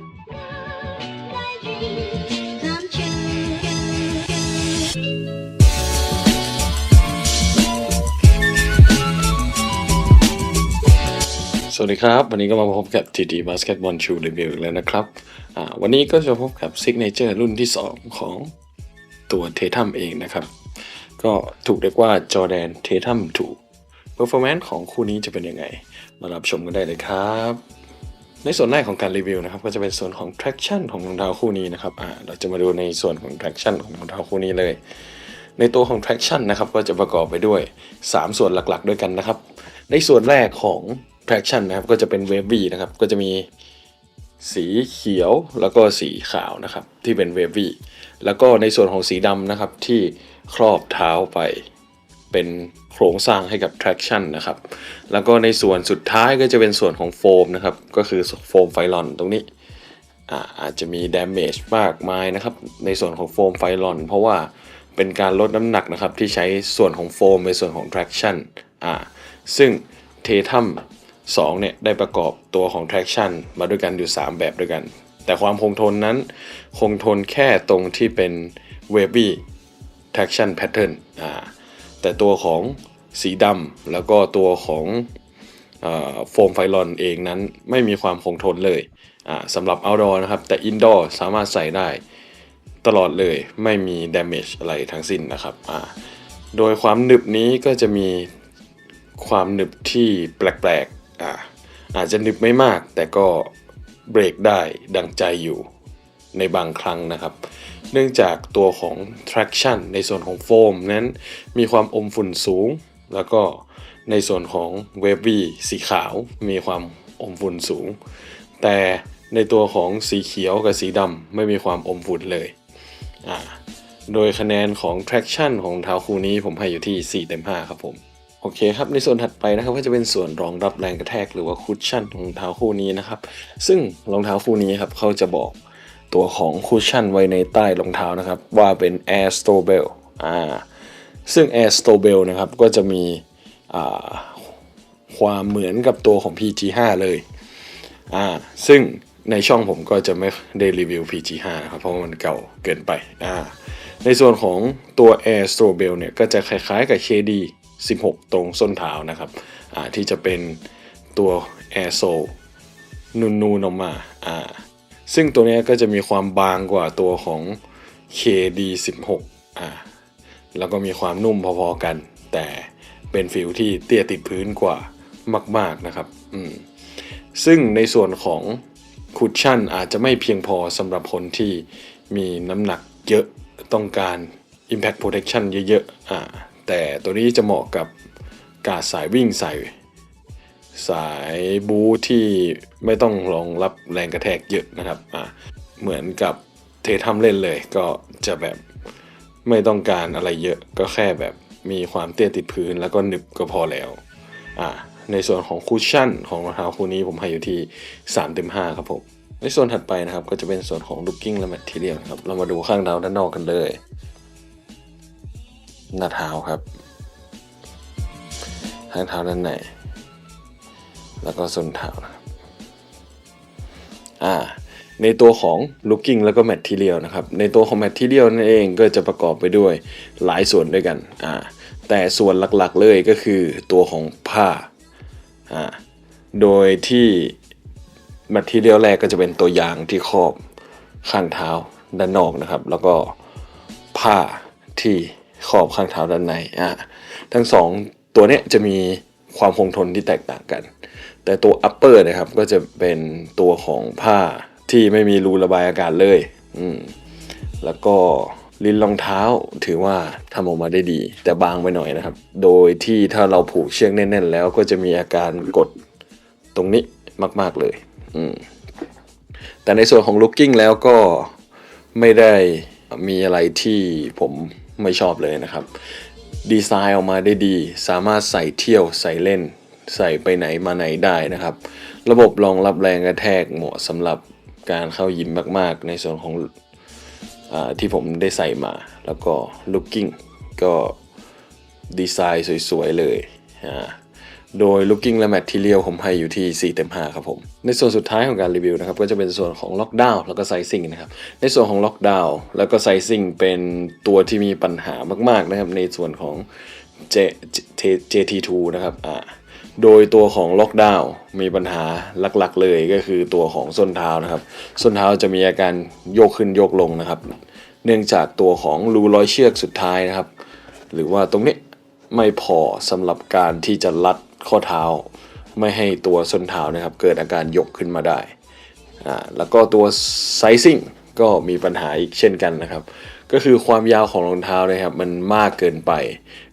สวัสดีครับ วันนี้ก็มาพบกับ TT Basketball Shoe Review อีกแล้วนะครับ วันนี้ก็จะพบกับ Signature รุ่นที่ 2 ของตัวเททัมเองนะครับ ก็ถูกเรียกว่า Jordan Tatum 2 Performance ของคู่นี้จะเป็นยังไง มารับชมกันได้เลยครับ ในส่วนแรกของการรีวิวนะครับก็จะเป็นส่วนของ traction ของรองเท้าคู่นี้นะครับอ่าเราจะมาดูในส่วนของ traction ของรองเท้าคู่นี้เลย ในตัวของ traction นะครับก็จะประกอบไปด้วย 3 ส่วนหลักๆ ด้วยกันนะครับ ในส่วนแรกของ traction นะครับก็จะเป็น wavy นะครับก็จะมีสีเขียวแล้วก็สีขาวนะครับที่เป็น wavy แล้วก็ในส่วนของสีดำนะครับที่ครอบเท้าไป เป็นโครงสร้างให้กับ traction นะครับ แล้วก็ในส่วนสุดท้ายก็จะเป็นส่วนของโฟมนะครับ ก็คือโฟมไฟลอนตรงนี้อาอาจจะมี damage มากมายนะครับ ในส่วนของโฟมไฟลอน เพราะว่าเป็นการลดน้ำหนักนะครับ ที่ใช้ส่วนของโฟมในส่วนของ traction อ่าซึ่งเททัม2เนี่ยได้ประกอบตัวของ traction มาด้วยกันอยู่ 3 แบบด้วยกัน แต่ความคงทนนั้น คงทนแค่ตรงที่เป็น wavy traction pattern อ่า แต่ตัวของสีดำแล้วก็ตัวของโฟมไฟลอนเองนั้นไม่มีความคงทนเลยสำหรับ outdoor นะครับ แต่ indoor สามารถใส่ได้ตลอดเลยไม่มี damage อะไรทั้งสิ้นนะครับโดยความหนึบนี้ก็จะมีความหนึบที่แปลกๆอาอาจจะหนึบไม่มาก แต่ก็เบรกได้ดังใจอยู่ ในบางครั้งนะครับ เนื่องจากตัวของ traction ในส่วนของโฟมนั้นมีความอมฝุ่นสูง แล้วก็ในส่วนของ wavy สีขาวมีความอมฝุ่นสูง แต่ในตัวของสีเขียวกับสีดำไม่มีความอมฝุ่นเลยอ่าโดยคะแนนของ traction ของเท้าคู่นี้ผมให้อยู่ที่ 4 เต็ม 5 ครับผม โอเคครับ ในส่วนถัดไปนะครับก็จะเป็นส่วนรองรับแรงกระแทกหรือว่าคุชชั่นของเท้าคู่นี้นะครับ ซึ่งรองเท้าคู่นี้ครับเขาจะบอก ตัวของคุชชั่นไว้ในใต้รองเท้านะครับ ว่าเป็น Air s t o b e l อ่าซึ่ง Air s t o b e l นะครับก็จะมีอ่าความเหมือนกับตัวของ PG5 เลยอ่าซึ่งในช่องผมก็จะไม่ได้รีวิว PG5 นะครับเพราะมันเก่าเกินไปอ่าในส่วนของตัว Air s t o b e l เนี่ยก็จะคล้ายๆกับ KD 16 ตรงส้นเท้านะครับอ่าที่จะเป็นตัว Air Sole นูนๆออกมาอ่า ซึ่งตัวนี้ก็จะมีความบางกว่าตัวของ KD 16 อ่าแล้วก็มีความนุ่มพอๆกัน แต่เป็นฟิลที่เตี้ยติดพื้นกว่ามาก ๆนะครับอืมซึ่งในส่วนของคุชชั่นอาจจะไม่เพียงพอสำหรับคนที่มีน้ำหนักเยอะต้องการ Impact Protection เยอะๆอ่าแต่ตัวนี้จะเหมาะกับการสายวิ่งใส่ สายบูที่ไม่ต้องรองรับแรงกระแทกเยอะนะครับอ่าเหมือนกับเททัมเล่นเลยก็จะแบบไม่ต้องการอะไรเยอะก็แค่แบบมีความเตี้ยติดพื้นแล้วก็หนึบก็พอแล้วอ่าในส่วนของคุชชั่นของรองเท้าคู่นี้ผมให้อยู่ที่3เต็ม5ครับผมในส่วนถัดไปนะครับก็จะเป็นส่วนของ looking และ material ครับเรามาดูข้างเท้าด้านนอกกันเลย หน้าเท้าครับข้างเท้าด้านใน แล้วก็ส้นเท้านะครับอ่าในตัวของ looking แล้วก็ material นะครับ ในตัวของ material นั่นเองก็จะประกอบไปด้วยหลายส่วนด้วยกันอ่าแต่ส่วนหลักๆเลยก็คือตัวของผ้าอ่าโดยที่ material แรกก็จะเป็นตัวยางที่ครอบข้างเท้าด้านนอกนะครับ แล้วก็ผ้าที่ขอบข้างเท้าด้านในอ่าทั้งสองตัวเนี้ยจะมีความคงทนที่แตกต่างกัน แต่ตัว upper นะครับก็จะเป็นตัวของผ้าที่ไม่มีรูระบายอากาศเลยอืมแล้วก็ลิ้นรองเท้าถือว่าทำออกมาได้ดี แต่บางไปหน่อยนะครับ โดยที่ถ้าเราผูกเชือกแน่น ๆ แล้วก็จะมีอาการกดตรงนี้มาก ๆเลยอืมแต่ในส่วนของ looking แล้วก็ไม่ได้มีอะไรที่ผมไม่ชอบเลยนะครับ ดีไซน์ออกมาได้ดี สามารถใส่เที่ยวใส่เล่น ใส่ไปไหนมาไหนได้นะครับ ระบบรองรับแรงกระแทกเหมาะสำหรับการเข้ายิมมาก ๆ ในส่วนของอที่ผมได้ใส่มา แล้วก็ looking ก็ดีไซน์สวย ๆ เลย โดย looking และ material ผมให้อยู่ที่ 4 เต็ม 5 ครับผม ในส่วนสุดท้ายของการรีวิวนะครับ ก็จะเป็นส่วนของ lockdown แล้วก็ sizing นะครับ ในส่วนของ lockdown แล้วก็ sizing เป็นตัวที่มีปัญหามาก ๆ นะครับ ในส่วนของ J J JT2 นะครับ อ่า โดยตัวของ lockdown มีปัญหาหลักๆเลยก็คือตัวของส้นเท้านะครับ ส้นเท้าจะมีอาการโยกขึ้นโยกลงนะครับ เนื่องจากตัวของรูร้อยเชือกสุดท้ายนะครับ หรือว่าตรงนี้ไม่พอสำหรับการที่จะรัดข้อเท้า ไม่ให้ตัวส้นเท้านะครับ เกิดอาการยกขึ้นมาได้อ่าแล้วก็ตัวไซซิ่งก็มีปัญหาอีกเช่นกันนะครับ ก็คือความยาวของรองเท้านะครับ มันมากเกินไป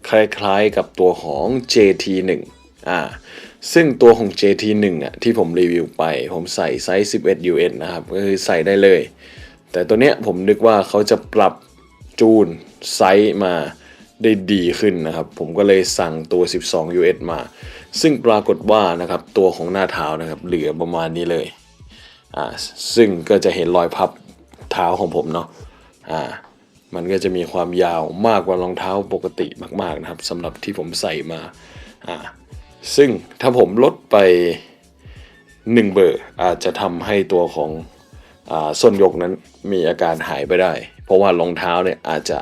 คล้ายๆกับตัวของ JT1 อ่าซึ่งตัวของ JT1 อะที่ผมรีวิวไป ผมใส่ไซส์ 11 US นะครับก็คือใส่ได้เลย แต่ตัวเนี้ยผมนึกว่าเขาจะปรับจูนไซส์มาได้ดีขึ้นนะครับ ผมก็เลยสั่งตัว 12 US มา ซึ่งปรากฏว่านะครับตัวของหน้าเท้านะครับเหลือประมาณนี้เลยอ่าซึ่งก็จะเห็นรอยพับเท้าของผมเนาะอ่ามันก็จะมีความยาวมากกว่ารองเท้าปกติมากๆนะครับสำหรับที่ผมใส่มาอ่า ซึ่งถ้าผมลดไป 1 เบอร์อาจจะทำให้ตัวของอส้นยกนั้นมีอาการหายไปได้ เพราะว่ารองเท้าเนี่ยอาจจะ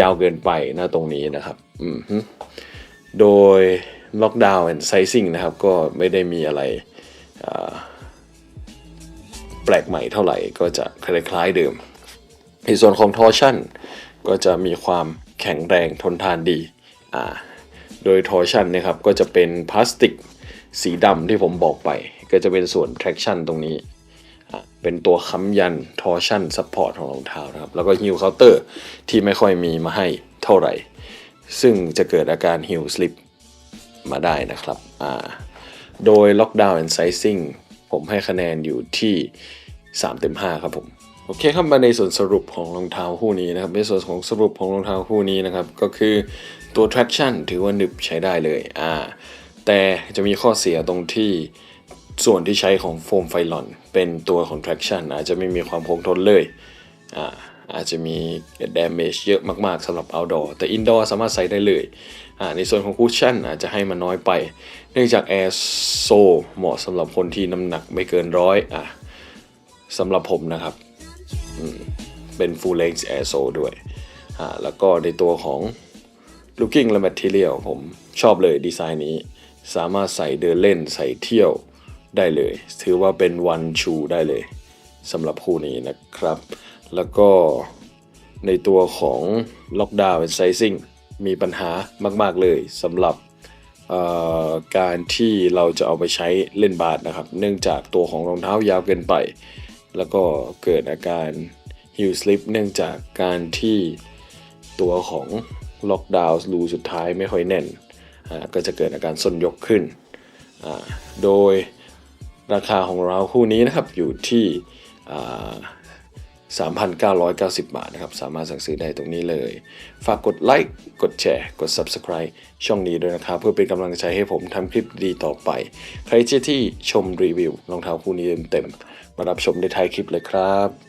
ยาวเกินไปนะตรงนี้นะครับโดยล็อกดาวน์ and sizing นะครับ ก็ไม่ได้มีอะไรแปลกใหม่เท่าไหร่ก็จะคล้ายๆเดิม ในส่วนของ torsion ก็จะมีความแข็งแรงทนทานดีอ่า ดย torsion นะครับก็จะเป็นพลาสติกสีดำที่ผมบอกไป ก็จะเป็นส่วน traction ตรงนี้ เป็นตัวค้ำยัน torsion support ของรองเท้านะครับ แล้วก็ heel counter ที่ไม่ค่อยมีมาให้เท่าไหร่ ซึ่งจะเกิดอาการ heel slip มาได้นะครับโดย lockdown and sizing ผมให้คะแนนอยู่ที่ 3 เต็ม 5 ครับผม โอเคครับมาในส่วนสรุปของรองเท้าคู่นี้นะครับในส่วนของสรุปของรองเท้าคู่นี้นะครับ ก็คือ ตัว traction ถือว่าหนึบใช้ได้เลยอ่าแต่จะมีข้อเสียตรงที่ส่วนที่ใช้ของโฟมไฟลอน เป็นตัวของ traction อาจจะไม่มีความคงทนเลยอ่าอาจจะมี damage เยอะมากๆสำหรับ outdoor แต่ indoor สามารถใส่ได้เลยอ่าในส่วนของ cushion อาจจะให้มันน้อยไป เนื่องจาก air s o เหมาะสำหรับคนที่น้ำหนักไม่เกินร้อยอะสำหรับผมนะครับเป็น full length air s o ด้วยอ่าแล้วก็ในตัวของ looking และ material ผมชอบเลยดีไซน์นี้ สามารถใส่เดินเล่นใส่เที่ยวได้เลย ถือว่าเป็น one shoe ได้เลยสำหรับคู่นี้นะครับ แล้วก็ในตัวของ lockdown and sizing มีปัญหามาก ๆ เลยสำหรับการที่เราจะเอาไปใช้เล่นบาสนะครับ เนื่องจากตัวของรองเท้ายาวเกินไป แล้วก็เกิดอาการ heel slip เนื่องจากการที่ตัวของ ล็อกดาวน์รูสุดท้ายไม่ค่อยแน่น ก็จะเกิดอาการส้นยกขึ้น โดยราคาของเราคู่นี้นะครับอยู่ที่อ่า3,990 บาทนะครับ สามารถสั่งซื้อได้ตรงนี้เลย ฝากกดไลค์ กดแชร์ กด Subscribe ช่องนี้ด้วยนะครับ เพื่อเป็นกำลังใจให้ผมทำคลิปดีต่อไป ใครที่ชมรีวิวรองเท้าคู่นี้เต็มๆมารับชมในท้ายคลิปเลยครับ